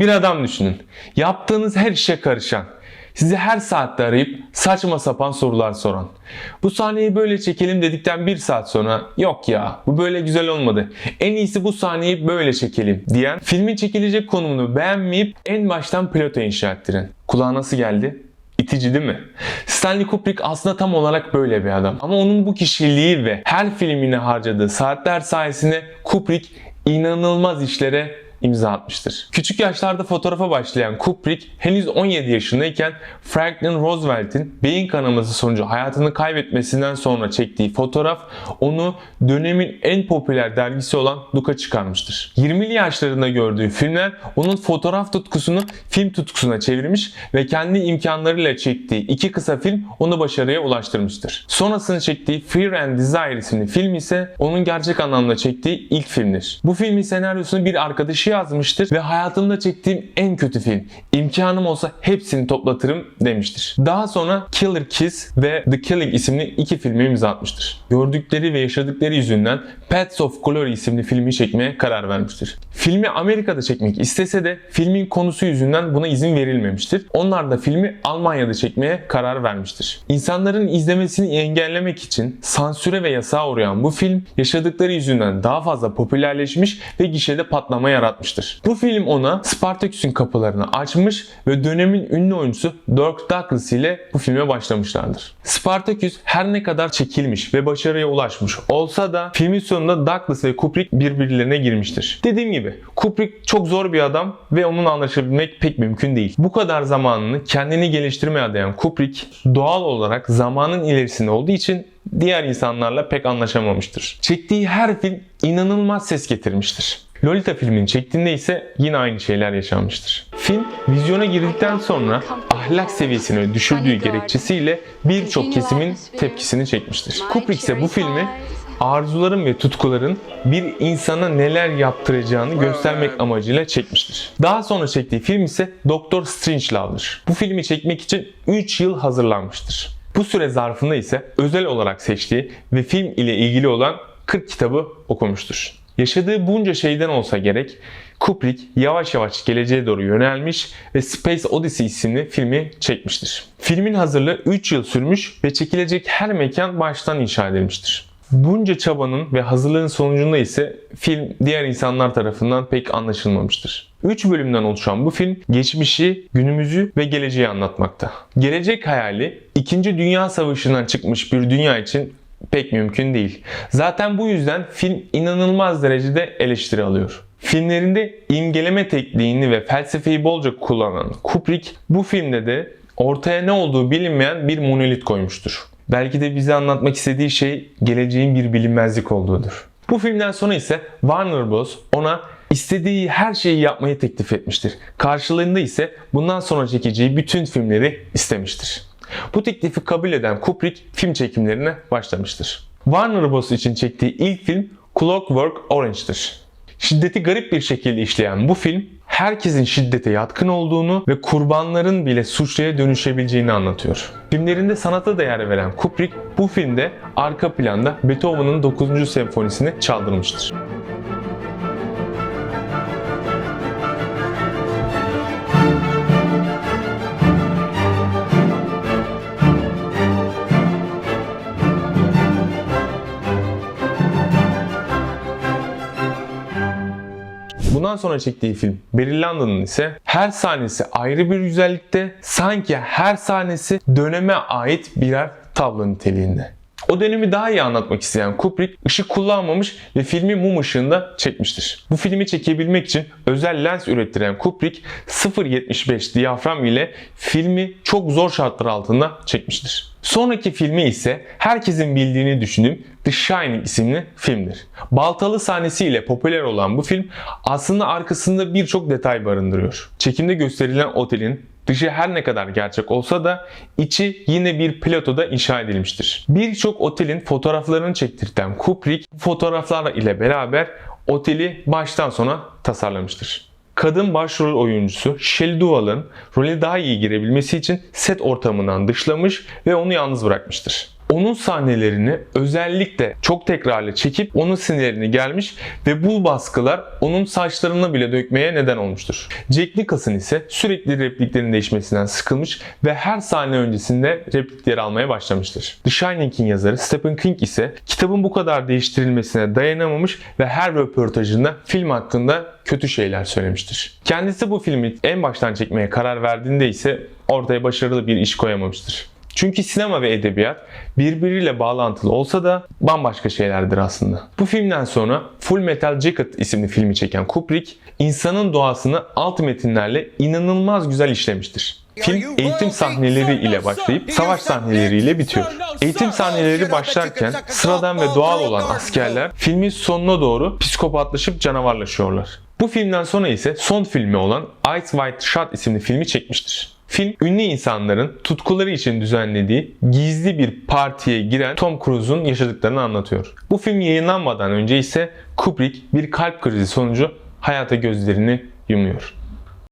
Bir adam düşünün. Yaptığınız her işe karışan, sizi her saatte arayıp saçma sapan sorular soran. Bu sahneyi böyle çekelim dedikten bir saat sonra yok ya bu böyle güzel olmadı. En iyisi bu sahneyi böyle çekelim diyen filmin çekilecek konumunu beğenmeyip en baştan pilota inşa ettiren. Kulağa nasıl geldi? İtici değil mi? Stanley Kubrick aslında tam olarak böyle bir adam. Ama onun bu kişiliği ve her filmine harcadığı saatler sayesinde Kubrick inanılmaz işlere imza atmıştır. Küçük yaşlarda fotoğrafa başlayan Kubrick henüz 17 yaşındayken Franklin Roosevelt'in beyin kanaması sonucu hayatını kaybetmesinden sonra çektiği fotoğraf onu dönemin en popüler dergisi olan Look'a çıkarmıştır. 20'li yaşlarında gördüğü filmler onun fotoğraf tutkusunu film tutkusuna çevirmiş ve kendi imkanlarıyla çektiği iki kısa film onu başarıya ulaştırmıştır. Sonrasında çektiği Fear and Desire isimli film ise onun gerçek anlamda çektiği ilk filmdir. Bu filmin senaryosunu bir arkadaşı yazmıştır ve hayatımda çektiğim en kötü film. İmkanım olsa hepsini toplatırım demiştir. Daha sonra Killer Kiss ve The Killing isimli iki filmi imza atmıştır. Gördükleri ve yaşadıkları yüzünden Paths of Glory isimli filmi çekmeye karar vermiştir. Filmi Amerika'da çekmek istese de filmin konusu yüzünden buna izin verilmemiştir. Onlar da filmi Almanya'da çekmeye karar vermiştir. İnsanların izlemesini engellemek için sansüre ve yasağa uğrayan bu film yaşadıkları yüzünden daha fazla popülerleşmiş ve gişede patlama yaratmıştır. Bu film ona Spartaküs'ün kapılarını açmış ve dönemin ünlü oyuncusu Dirk Douglas ile bu filme başlamışlardır. Spartaküs her ne kadar çekilmiş ve başarıya ulaşmış olsa da filmin sonunda Douglas ve Kubrick birbirlerine girmiştir. Dediğim gibi Kubrick çok zor bir adam ve onunla anlaşabilmek pek mümkün değil. Bu kadar zamanını kendini geliştirmeye adayan Kubrick doğal olarak zamanın ilerisinde olduğu için diğer insanlarla pek anlaşamamıştır. Çektiği her film inanılmaz ses getirmiştir. Lolita filmini çektiğinde ise yine aynı şeyler yaşanmıştır. Film vizyona girdikten sonra ahlak seviyesini düşürdüğü gerekçesiyle birçok kesimin tepkisini çekmiştir. Kubrick ise bu filmi arzuların ve tutkuların bir insana neler yaptıracağını göstermek amacıyla çekmiştir. Daha sonra çektiği film ise Doctor Strangelove''dır. Bu filmi çekmek için 3 yıl hazırlanmıştır. Bu süre zarfında ise özel olarak seçtiği ve film ile ilgili olan 40 kitabı okumuştur. Yaşadığı bunca şeyden olsa gerek Kubrick yavaş yavaş geleceğe doğru yönelmiş ve Space Odyssey isimli filmi çekmiştir. Filmin hazırlığı 3 yıl sürmüş ve çekilecek her mekan baştan inşa edilmiştir. Bunca çabanın ve hazırlığın sonucunda ise film diğer insanlar tarafından pek anlaşılmamıştır. 3 bölümden oluşan bu film geçmişi, günümüzü ve geleceği anlatmakta. Gelecek hayali 2. Dünya Savaşı'ndan çıkmış bir dünya için pek mümkün değil. Zaten bu yüzden film inanılmaz derecede eleştiri alıyor. Filmlerinde imgeleme tekniğini ve felsefeyi bolca kullanan Kubrick bu filmde de ortaya ne olduğu bilinmeyen bir monolit koymuştur. Belki de bize anlatmak istediği şey geleceğin bir bilinmezlik olduğudur. Bu filmden sonra ise Warner Bros. ona istediği her şeyi yapmayı teklif etmiştir. Karşılığında ise bundan sonra çekeceği bütün filmleri istemiştir. Bu teklifi kabul eden Kubrick film çekimlerine başlamıştır. Warner Bros. için çektiği ilk film Clockwork Orange'dır. Şiddeti garip bir şekilde işleyen bu film herkesin şiddete yatkın olduğunu ve kurbanların bile suçluya dönüşebileceğini anlatıyor. Filmlerinde sanata değer veren Kubrick bu filmde arka planda Beethoven'ın 9. senfonisini çaldırmıştır. Bundan sonra çektiği film Barry Lyndon'ın ise her sahnesi ayrı bir güzellikte sanki her sahnesi döneme ait birer tablo niteliğinde. O dönemi daha iyi anlatmak isteyen Kubrick ışık kullanmamış ve filmi mum ışığında çekmiştir. Bu filmi çekebilmek için özel lens ürettiren Kubrick 0.75 diyafram ile filmi çok zor şartlar altında çekmiştir. Sonraki filmi ise herkesin bildiğini düşündüğüm The Shining isimli filmdir. Baltalı sahnesiyle popüler olan bu film aslında arkasında birçok detay barındırıyor. Çekimde gösterilen otelin Dışı her ne kadar gerçek olsa da içi yine bir platoda inşa edilmiştir. Birçok otelin fotoğraflarını çektirten Kubrick bu fotoğraflarla ile beraber oteli baştan sona tasarlamıştır. Kadın başrol oyuncusu Shelley Duvall'ın role daha iyi girebilmesi için set ortamından dışlamış ve onu yalnız bırakmıştır. Onun sahnelerini özellikle çok tekrarlı çekip onun sinirlerini gelmiş ve bu baskılar onun saçlarını bile dökmeye neden olmuştur. Jack Nicholson ise sürekli repliklerin değişmesinden sıkılmış ve her sahne öncesinde replikleri almaya başlamıştır. The Shining'in yazarı Stephen King ise kitabın bu kadar değiştirilmesine dayanamamış ve her röportajında film hakkında kötü şeyler söylemiştir. Kendisi bu filmi en baştan çekmeye karar verdiğinde ise ortaya başarılı bir iş koyamamıştır. Çünkü sinema ve edebiyat birbiriyle bağlantılı olsa da bambaşka şeylerdir aslında. Bu filmden sonra Full Metal Jacket isimli filmi çeken Kubrick, insanın doğasını alt metinlerle inanılmaz güzel işlemiştir. Film eğitim sahneleri ile başlayıp savaş sahneleriyle bitiyor. Eğitim sahneleri başlarken sıradan ve doğal olan askerler filmin sonuna doğru psikopatlaşıp canavarlaşıyorlar. Bu filmden sonra ise son filmi olan Ice White Shot isimli filmi çekmiştir. Film ünlü insanların tutkuları için düzenlediği gizli bir partiye giren Tom Cruise'un yaşadıklarını anlatıyor. Bu film yayınlanmadan önce ise Kubrick bir kalp krizi sonucu hayata gözlerini yumuyor.